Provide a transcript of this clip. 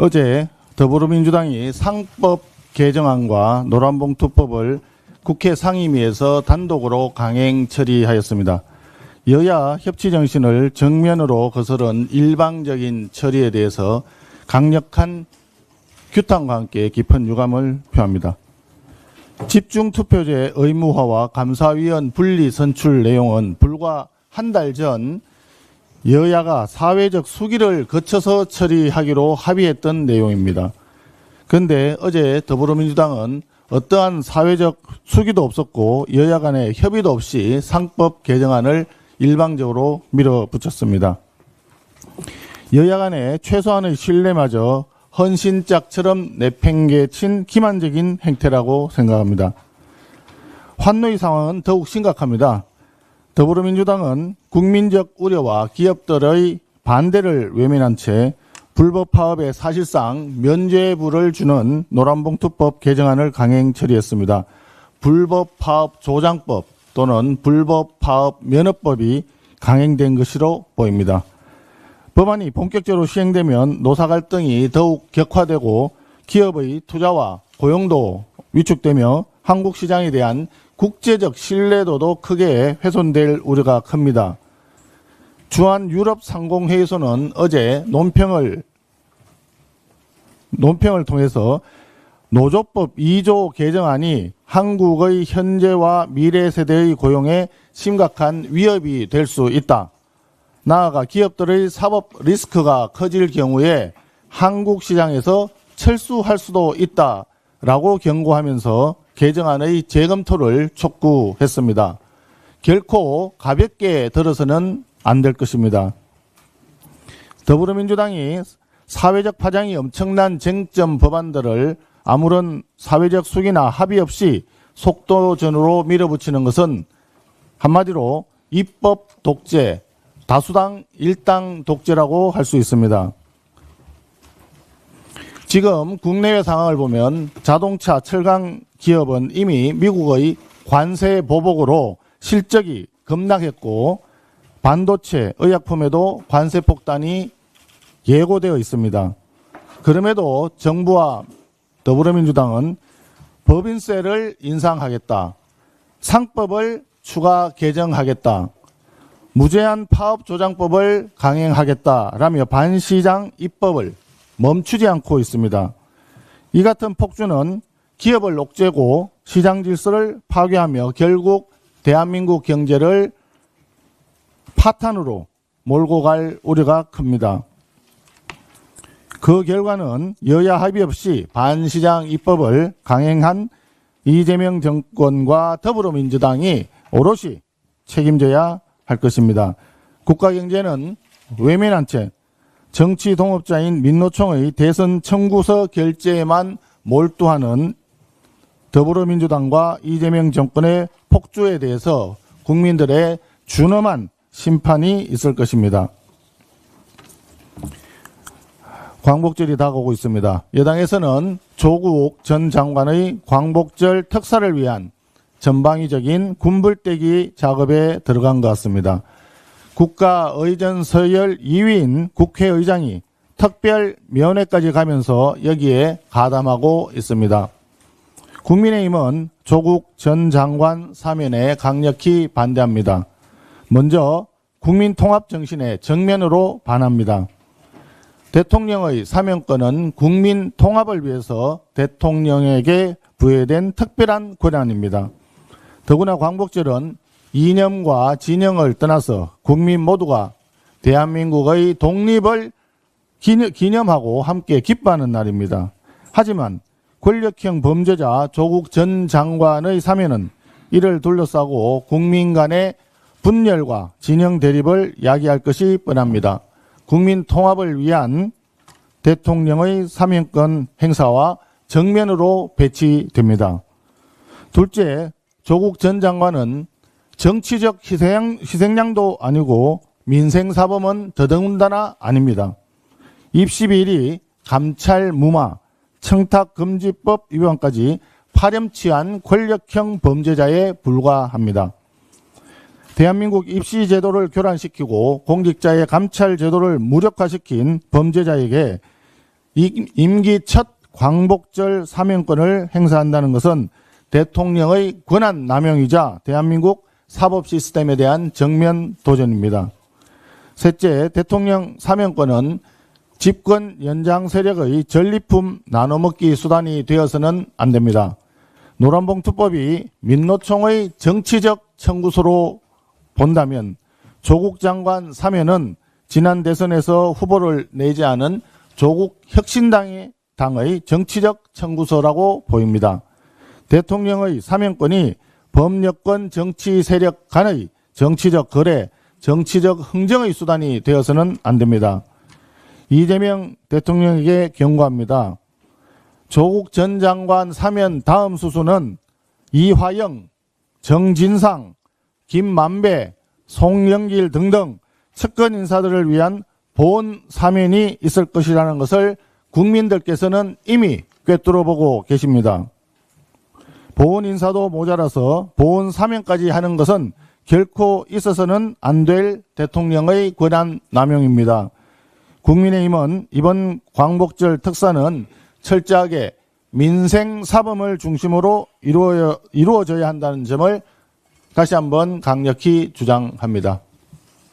어제 더불어민주당이 상법 개정안과 노란봉투법을 국회 상임위에서 단독으로 강행 처리하였습니다. 여야 협치 정신을 정면으로 거스른 일방적인 처리에 대해서 강력한 규탄과 함께 깊은 유감을 표합니다. 집중 투표제 의무화와 감사위원 분리 선출 내용은 불과 한 달 전 여야가 사회적 수기를 거쳐서 처리하기로 합의했던 내용입니다. 그런데 어제 더불어민주당은 어떠한 사회적 수기도 없었고 여야 간의 협의도 없이 상법 개정안을 일방적으로 밀어붙였습니다. 여야 간의 최소한의 신뢰마저 헌신짝처럼 내팽개친 기만적인 행태라고 생각합니다. 환노의 상황은 더욱 심각합니다. 더불어민주당은 국민적 우려와 기업들의 반대를 외면한 채 불법 파업에 사실상 면죄부를 주는 노란봉투법 개정안을 강행 처리했습니다. 불법 파업 조장법 또는 불법 파업 면허법이 강행된 것으로 보입니다. 법안이 본격적으로 시행되면 노사 갈등이 더욱 격화되고 기업의 투자와 고용도 위축되며 한국 시장에 대한 국제적 신뢰도도 크게 훼손될 우려가 큽니다. 주한 유럽 상공회의소는 어제 논평을 논평을 통해서 노조법 2조 개정안이 한국의 현재와 미래 세대의 고용에 심각한 위협이 될 수 있다. 나아가 기업들의 사법 리스크가 커질 경우에 한국 시장에서 철수할 수도 있다 라고 경고하면서 개정안의 재검토를 촉구했습니다. 결코 가볍게 들어서는 안 될 것입니다. 더불어민주당이 사회적 파장이 엄청난 쟁점 법안들을 아무런 사회적 수기나 합의 없이 속도전으로 밀어붙이는 것은 한마디로 입법 독재, 다수당 일당 독재라고 할 수 있습니다. 지금 국내외 상황을 보면 자동차 철강 기업은 이미 미국의 관세 보복으로 실적이 급락했고 반도체, 의약품에도 관세 폭탄이 예고되어 있습니다. 그럼에도 정부와 더불어민주당은 법인세를 인상하겠다. 상법을 추가 개정하겠다. 무제한 파업 조장법을 강행하겠다라며 반시장 입법을 멈추지 않고 있습니다. 이 같은 폭주는 기업을 옥죄고 시장 질서를 파괴하며 결국 대한민국 경제를 파탄으로 몰고 갈 우려가 큽니다. 그 결과는 여야 합의 없이 반시장 입법을 강행한 이재명 정권과 더불어민주당이 오롯이 책임져야 할 것입니다. 국가 경제는 외면한 채 정치 동업자인 민노총의 대선 청구서 결제에만 몰두하는 더불어민주당과 이재명 정권의 폭주에 대해서 국민들의 준엄한 심판이 있을 것입니다. 광복절이 다가오고 있습니다. 여당에서는 조국 전 장관의 광복절 특사를 위한 전방위적인 군불대기 작업에 들어간 것 같습니다. 국가의전 서열 2위인 국회의장이 특별 면회까지 가면서 여기에 가담하고 있습니다. 국민의힘은 조국 전 장관 사면에 강력히 반대합니다. 먼저 국민 통합 정신에 정면으로 반합니다. 대통령의 사면권은 국민 통합을 위해서 대통령에게 부여된 특별한 권한입니다. 더구나 광복절은 이념과 진영을 떠나서 국민 모두가 대한민국의 독립을 기념하고 함께 기뻐하는 날입니다. 하지만 권력형 범죄자 조국 전 장관의 사면은 이를 둘러싸고 국민 간의 분열과 진영 대립을 야기할 것이 뻔합니다. 국민 통합을 위한 대통령의 사면권 행사와 정면으로 배치됩니다. 둘째, 조국 전 장관은 정치적 희생, 희생양도 아니고 민생사범은 더더군다나 아닙니다. 입시 비리, 감찰 무마, 청탁금지법 위반까지 파렴치한 권력형 범죄자에 불과합니다. 대한민국 입시 제도를 교란시키고 공직자의 감찰 제도를 무력화시킨 범죄자에게 이- 임기 첫 광복절 사명권을 행사한다는 것은 대통령의 권한 남용이자 대한민국 사법 시스템에 대한 정면 도전입니다. 셋째, 대통령 사명권은 집권 연장 세력의 전리품 나눠먹기 수단이 되어서는 안 됩니다. 노란봉투법이 민노총의 정치적 청구소로 본다면 조국 장관 사면은 지난 대선에서 후보를 내지 않은 조국 혁신당의 당의 정치적 청구서라고 보입니다. 대통령의 사면권이 범여권 정치 세력 간의 정치적 거래, 정치적 흥정의 수단이 되어서는 안 됩니다. 이재명 대통령에게 경고합니다. 조국 전 장관 사면 다음 수순은 이화영, 정진상, 김만배, 송영길 등등 측근 인사들을 위한 보훈 사면이 있을 것이라는 것을 국민들께서는 이미 꿰뚫어 보고 계십니다. 보훈 인사도 모자라서 보훈 사면까지 하는 것은 결코 있어서는 안 될 대통령의 권한 남용입니다. 국민의힘은 이번 광복절 특사는 철저하게 민생 사범을 중심으로 이루어, 이루어져야 한다는 점을 다시 한번 강력히 주장합니다.